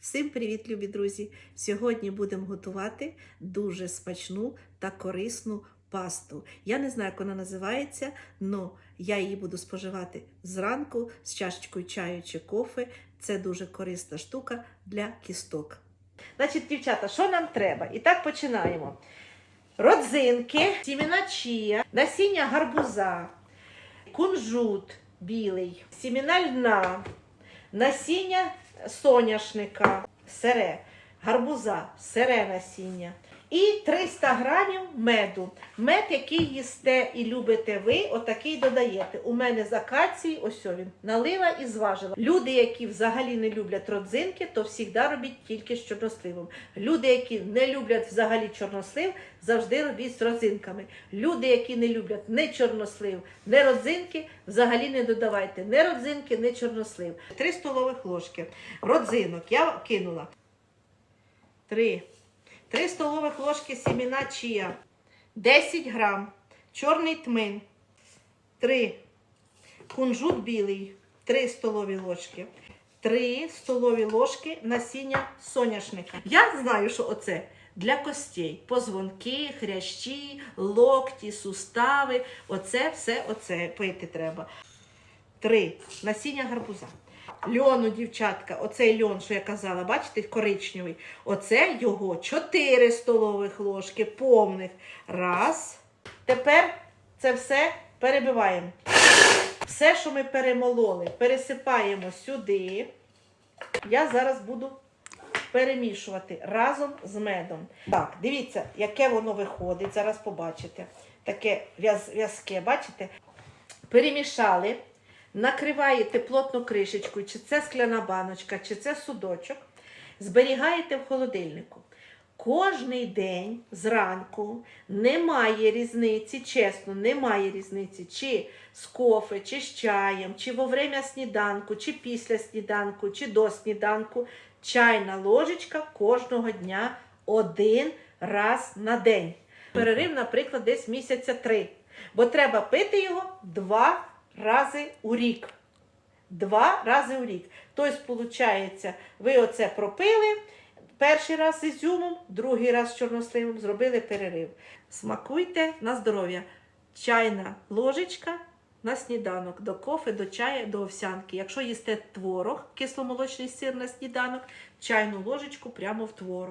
Всім привіт, любі друзі! Сьогодні будемо готувати дуже смачну та корисну пасту. Я не знаю, як вона називається, але я її буду споживати зранку з чашечкою чаю чи кофе. Це дуже корисна штука для кісток. Значить, дівчата, що нам треба? І так починаємо. Родзинки, сімена чія, насіння гарбуза, кунжут білий, сімена льна, насіння соняшника, сире, гарбуза, сире насіння. І 300 грамів меду. Мед, який їсте і любите ви, отакий додаєте. У мене з акації, ось він, налила і зважила. Люди, які взагалі не люблять родзинки, то завжди робіть тільки з чорносливом. Люди, які не люблять взагалі чорнослив, завжди робіть з родзинками. Люди, які не люблять не чорнослив, не родзинки, взагалі не додавайте не родзинки, не чорнослив. 3 столових ложки родзинок я кинула. 3. 3 столових ложки сіміна чия, 10 грам, чорний тмин, 3 кунжут білий, 3 столові ложки, 3 столові ложки насіння соняшника. Я знаю, що оце для костей. Позвонки, хрящі, локті, сустави. Оце все оце пити треба. 3 насіння гарбуза. Льону, дівчатка, оцей льон, що я казала, бачите, коричневий. Оце його 4 столових ложки повних. Раз. Тепер це все перебиваємо. Все, що ми перемололи, пересипаємо сюди. Я зараз буду перемішувати разом з медом. Так, дивіться, яке воно виходить. Зараз побачите. Таке в'язке, бачите? Перемішали. Накриваєте плотно кришечкою, чи це скляна баночка, чи це судочок, зберігаєте в холодильнику. Кожний день зранку немає різниці, чесно, немає різниці, чи з кофе, чи з чаєм, чи во время сніданку, чи після сніданку, чи до сніданку. Чайна ложечка кожного дня один раз на день. Перерив, наприклад, десь місяця три. Бо треба пити його два рази у рік. Два рази у рік. Тобто, виходить, ви оце пропили перший раз з ізюмом, другий раз з чорносливом, зробили перерив. Смакуйте на здоров'я. Чайна ложечка на сніданок, до кофе, до чаю, до овсянки. Якщо їсте творог, кисломолочний сир на сніданок, чайну ложечку прямо в творог.